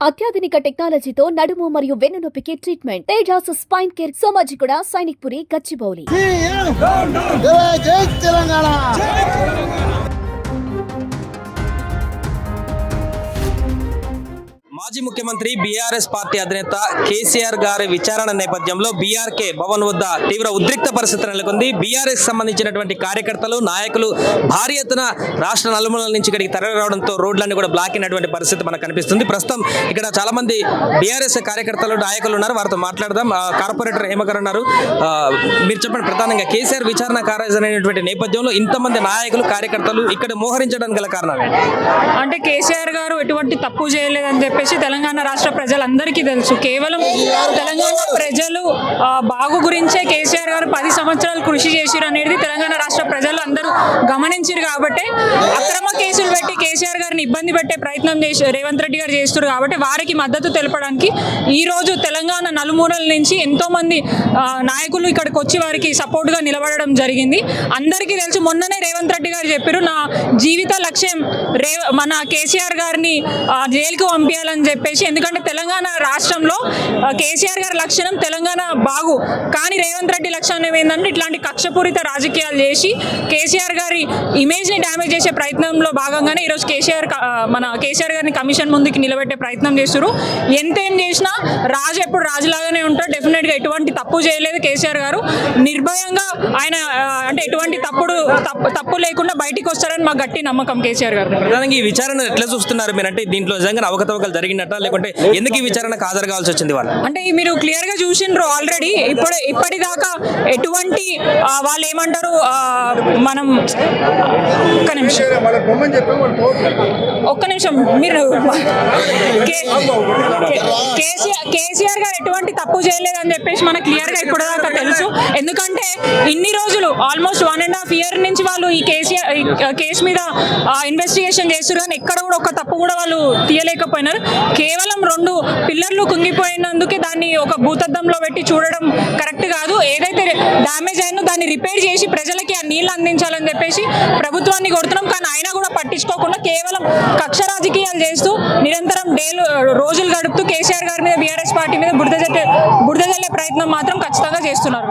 అత్యాధునిక టెక్నాలజీతో నడుము మరియు వెన్నునొప్పికి treatment Tejas spine care Somajiguda Sainikpuri Gachibowli మాజీ ముఖ్యమంత్రి బీఆర్ఎస్ పార్టీ అధినేత కేసీఆర్ గారి విచారణ నేపథ్యంలో బీఆర్కే భవన్ వద్ద తీవ్ర ఉద్రిక్త పరిస్థితి నెలకొంది. బీఆర్ఎస్ సంబంధించినటువంటి కార్యకర్తలు నాయకులు భారీ ఎత్తున రాష్ట్ర నలుమూలల నుంచి ఇక్కడికి తరలి రావడంతో రోడ్లన్నీ కూడా బ్లాక్ అయినటువంటి పరిస్థితి మనకు కనిపిస్తుంది. ప్రస్తుతం ఇక్కడ చాలా మంది బీఆర్ఎస్ కార్యకర్తలు నాయకులు ఉన్నారు. వారితో మాట్లాడదాం. కార్పొరేటర్ హేమకర్ ఉన్నారు మీరు చెప్పండి ప్రధానంగా కేసీఆర్ విచారణ కార్యాచరణటువంటి నేపథ్యంలో ఇంతమంది నాయకులు కార్యకర్తలు ఇక్కడ మోహరించడానికి గల కారణం అంటే కేసీఆర్ గారు ఎటువంటి తప్పు చేయలేదని చెప్పేసి తెలంగాణ రాష్ట్ర ప్రజలందరికీ తెలుసు. కేవలం తెలంగాణ ప్రజలు బాగు గురించే కేసీఆర్ గారు పది సంవత్సరాలు కృషి చేసిరు అనేది తెలంగాణ రాష్ట్ర ప్రజలు అందరూ గమనించారు కాబట్టి అక్రమ కేసులు పెట్టి కేసీఆర్ గారిని ఇబ్బంది పెట్టే ప్రయత్నం చేసి రేవంత్ రెడ్డి గారు చేస్తున్నారు కాబట్టి వారికి మద్దతు తెలపడానికి ఈ రోజు తెలంగాణ నలుమూలల నుంచి ఎంతో మంది నాయకులు ఇక్కడికి వచ్చి వారికి సపోర్ట్గా నిలబడడం జరిగింది. అందరికీ తెలుసు మొన్ననే రేవంత్ రెడ్డి గారు చెప్పారు నా జీవిత లక్ష్యం రే మన కేసీఆర్ గారిని జైలుకు పంపించాలని చెప్పేసి ఎందుకంటే తెలంగాణ రాష్ట్రంలో కేసీఆర్ గారి లక్షణం తెలంగాణ బాగు. కానీ రేవంత్ రెడ్డి లక్షణం ఏంటంటే ఇట్లాంటి కక్షపూరిత రాజకీయాలు చేసి కేసీఆర్ గారి ఇమేజ్ని డ్యామేజ్ చేసే ప్రయత్నంలో భాగంగానే ఈరోజు కేసీఆర్ మన కేసీఆర్ గారిని కమిషన్ ముందుకు నిలబెట్టే ప్రయత్నం చేస్తారు ఎంతేం చేసినా రాజు ఎప్పుడు రాజులాగానే ఉంటాడు. డెఫినెట్గా ఎటువంటి తప్పు చేయలేదు కేసీఆర్ గారు. నిర్భయంగా ఆయన అంటే ఎటువంటి తప్పుడు తప్పు తప్పు లేకుండా బయటికి వస్తారని మా గట్టి నమ్మకం కేసీఆర్ గారు ఈ విచారణ ఎట్లా చూస్తున్నారు మీరు? అంటే దీంట్లో నిజంగా అవకతవకలు జరిగినట్ట లేకుంటే ఎందుకు ఈ విచారణకు హాజరు కావాల్సి వచ్చింది వాళ్ళు? అంటే మీరు క్లియర్గా చూసిండ్రు ఆల్రెడీ ఇప్పుడు ఇప్పటిదాకా ఎటువంటి వాళ్ళు ఏమంటారు మనం ఒక్క నిమిషం. ఒక్క నిమిషం. మీరు కే- కేసీఆర్ కేసీఆర్ గారు ఎటువంటి తప్పు చేయలేదు అని చెప్పేసి మనకు క్లియర్గా ఇప్పటిదాకా తెలుసు. ఎందుకంటే ఇన్ని రోజులు almost one and half year నుంచి వాళ్ళు ఈ కేసీఆర్ కేసు మీద ఇన్వెస్టిగేషన్ చేస్తున్నారు కానీ ఎక్కడ కూడా ఒక తప్పు కూడా వాళ్ళు తీయలేకపోయినారు. కేవలం రెండు పిల్లర్లు కుంగిపోయినందుకే దాన్ని ఒక భూతద్దంలో పెట్టి చూడడం కరెక్ట్ కాదు. ఏదైతే డ్యామేజ్ అయిందో దాన్ని రిపేర్ చేసి ప్రజలకి ఆ నీళ్ళు అందించాలని చెప్పేసి ప్రభుత్వాన్ని కొడుతున్నాం కానీ అయినా కూడా పట్టించుకోకుండా కేవలం కక్ష రాజకీయాలు చేస్తూ నిరంతరం డేలు రోజులు గడుపుతూ కేసీఆర్ గారి మీద బీఆర్ఎస్ పార్టీ మీద బురద జల్లే బురద జల్లే ప్రయత్నం మాత్రం ఖచ్చితంగా చేస్తున్నారు.